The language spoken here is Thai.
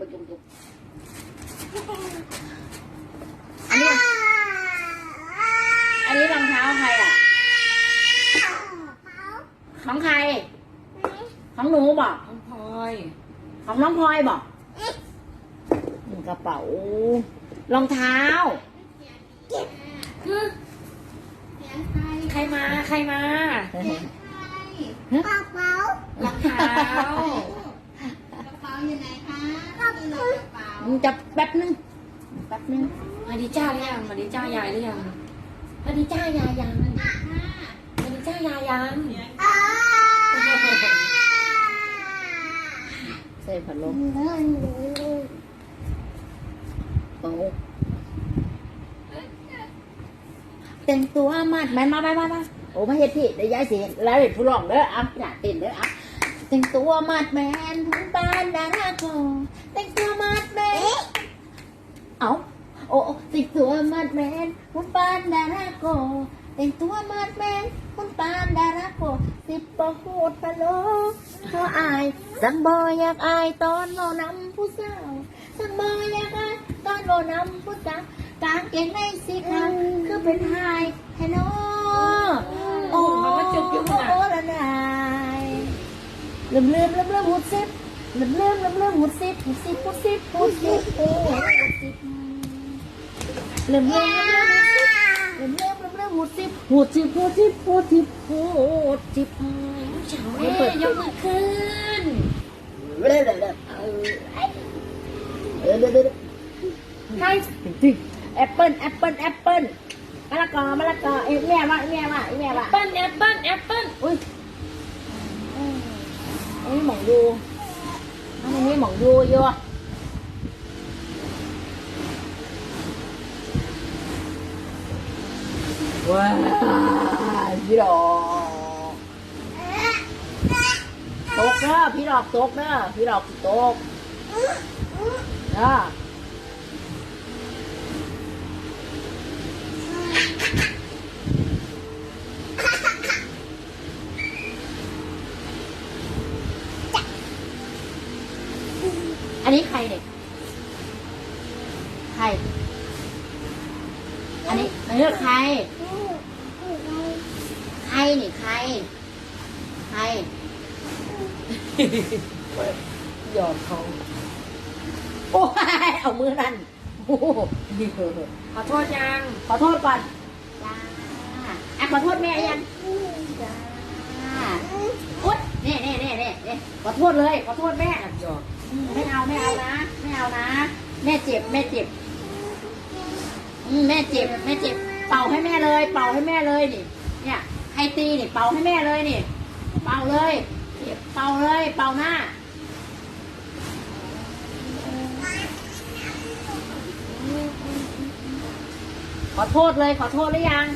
จุบจุบจุบอันนี้อันนี้รองเท้าใครอะของใครของหนูบอกน้องพลอยของน้องพลอยบอกกระเป๋ารองเท้าฮึใครมาใครมา กระเป๋ารองเท้า กระเป๋าอยู่ไหนคะกระเป๋ากระเป๋ามึงจะแป๊บนึงแป๊บนึงมาดีจ้าหรือยังมาดีจ้ายายหรือยังมาดีจ้ายายยังมาดีจ้ายายยังใส่พัดลมโอ้แต่งตัวมาดไหมมาไปมาไปโอ้มาเฮ็ดพี่เดี๋ยวยายสิแล้วเห็นผู้ร้องเด้ออะอยากเต้นเด้ออะ แต่งตัวมาดแมนทุนบ้านดาราโกแต่งตัวมาดแมนเอ้าโอ้แต่งตัวมาดแมนทุนบ้านดาราโกแต่งตัวมาดแมนทุนบ้านดาราโกสิบปะโหดปะโลเพราะอายสังบออยากอายตอนเรานำผู้สาวสังบออยากอายตอนเรานำผู้สาวกางเกงในสีขาวคือเป็นไฮแฮโนโอ้โอ้ละนาย ลืมลืมลืมลืมหุดซิบลืมลืมลืมลืมหุดซิบหุดซิบหุดซิบหุดซิบโอ้หุดซิบลืมลืมลืมลืมลืมลืมหุดซิบหุดซิบหุดซิบหุดซิบหุดซิบเฉาเอ้ยยกมือขึ้นเด้อเด้อเด้อเออเด้อเด้อเด้อใครแอปเปิ้ลแอปเปิ้ลแอปเปิ้ลมะละกอมะละกอเอ้ยแม่ว่าแม่ว่าแม่ว่าแอปเปิ้ลแอปเปิ้ลแอปเปิ้ล อุ้ยอันนี้หมองดู ดูยู่ว้าพี่ดอกตกเด้อพี่ดอกตกเด้อพี่ดอกตกเด้ ออันนี้ใครเนี่ยใคร อันนี้อันนี้ใคร ใครนี่ใคร ใครหยอดเขาโอ้ยเอามือนั่นโอ้โหขอโทษยัง ขอโทษก่อนจ้าอะขอโทษแม่ยังจ้าอุ๊ยเน่เน่เน่เน่เน่ขอโทษเลย ขอโทษแม่แอบหยอดอืม ไม่เอาไม่เอานะ ไม่เอานะ แม่เจ็บแม่เจ็บอืมแม่เจ็บแม่เจ็บ เป่าให้แม่เลย เป่าให้แม่เลยนี่ เนี่ยใครตีนี่เป่าให้แม่เลยนี่ เป่าเลย เป่าเลย เป่าหน้าขอโทษเลยขอโทษหรือยัง